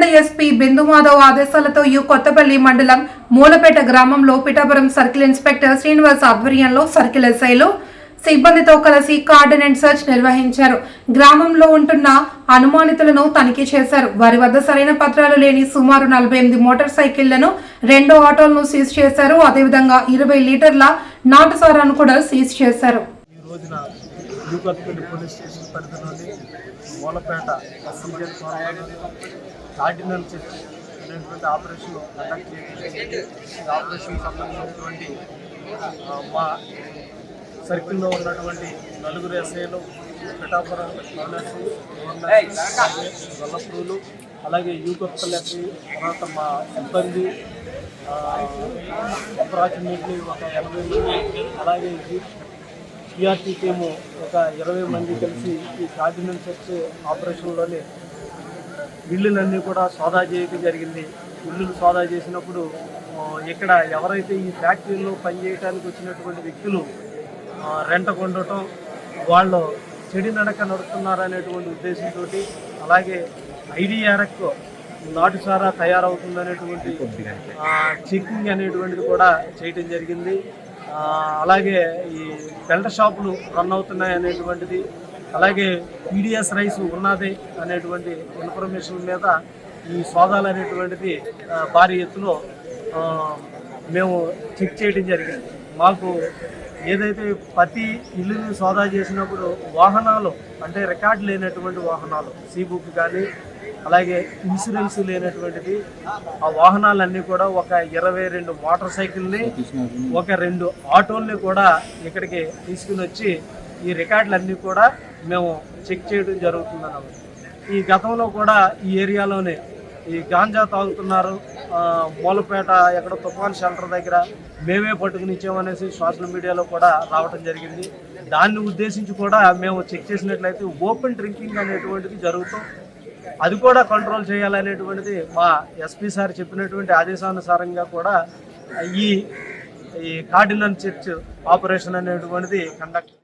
Kakinada SP Bindu Madhav ఆదేశాలతో you Kothapalli మండలం మూలపేట గ్రామంలో పిఠాపురం సర్కిల్ ఇన్స్పెక్టర్ శ్రీనివాస్ ఆధ్వర్యంలో సర్కిల్ ఎస్ఐలు సిబ్బందితో కలిసి కార్డన్ అండ్ సర్చ్ నిర్వహించారు. గ్రామంలో ఉంటున్న అనుమానితులను తనిఖీ చేశారు. వారి వద్ద సరైన పత్రాలు లేని సుమారు నలభై ఎనిమిది మోటార్ సైకిళ్ళను రెండు ఆటోలను సీజ్ చేశారు. అదేవిధంగా ఇరవై లీటర్ల నాటు సారాను కూడా సీజ్ చేశారు. ఈ పోలీస్ స్టేషన్ పరిధిలోని మూలపేట సీజన్ కార్డినల్ చర్చ్ అనేటువంటి ఆపరేషన్ కండక్ట్ చేయడం ఈ ఆపరేషన్ సంబంధించినటువంటి మా సర్కిల్లో ఉన్నటువంటి నలుగురు ఎస్ఐలు పిఠాపురం ఓనర్స్ గొల్లపూలు అలాగే యూకత్పల్లి ఎస్ఐ తర్వాత మా సిబ్బంది అప్రాక్సిమేట్లీ ఒక ఎనభై మంది అలాగే ఈ టీము ఒక ఇరవై మంది కలిసి ఈ కార్డినల్ చర్చ్ ఆపరేషన్లోనే ఇళ్ళులన్నీ కూడా సోదా చేయడం జరిగింది. ఇల్లులు సోదా చేసినప్పుడు ఇక్కడ ఎవరైతే ఈ ఫ్యాక్టరీలో పనిచేయడానికి వచ్చినటువంటి వ్యక్తులు రెంట కొండటం వాళ్ళు చెడి నడక నడుపుతున్నారనేటువంటి ఉద్దేశంతో అలాగే ఐడిఆర్ఎక్ నాటుసారా తయారవుతుందనేటువంటి చెక్కింగ్ అనేటువంటిది కూడా చేయటం జరిగింది. అలాగే ఈ బెల్ట్ షాపులు రన్ అవుతున్నాయి అనేటువంటిది అలాగే పీడిఎస్ రైస్ ఉన్నది అనేటువంటి ఇన్ఫర్మేషన్ మీద ఈ సోదాలు అనేటువంటిది భారీ ఎత్తులో మేము చెక్ చేయడం జరిగింది. మాకు ఏదైతే ప్రతి ఇల్లుని సోదా చేసినప్పుడు వాహనాలు అంటే రికార్డు లేనటువంటి వాహనాలు సీ బుక్ కానీ అలాగే ఇన్సూరెన్స్ లేనటువంటిది ఆ వాహనాలన్నీ కూడా ఒక ఇరవై రెండు మోటార్ సైకిల్ని ఒక రెండు ఆటోల్ని కూడా ఇక్కడికి తీసుకుని వచ్చి ఈ రికార్డులన్నీ కూడా మేము చెక్ చేయడం జరుగుతుందన్నమాట ఈ గతంలో కూడా ఈ ఏరియాలోనే ఈ గాంజా తాగుతున్నారు. మూలపేట ఎక్కడ తుఫాన్ షెల్టర్ దగ్గర మేమే పట్టుకుని ఇచ్చామనేసి సోషల్ మీడియాలో కూడా రావటం జరిగింది. దాన్ని ఉద్దేశించి కూడా మేము చెక్ చేసినట్లయితే ఓపెన్ డ్రింకింగ్ అనేటువంటిది జరుగుతూ అది కూడా కంట్రోల్ చేయాలనేటువంటిది మా ఎస్పీ సార్ చెప్పినటువంటి ఆదేశానుసారంగా కూడా ఈ ఈ కార్డినల్ చర్చ్ ఆపరేషన్ అనేటువంటిది కండక్ట్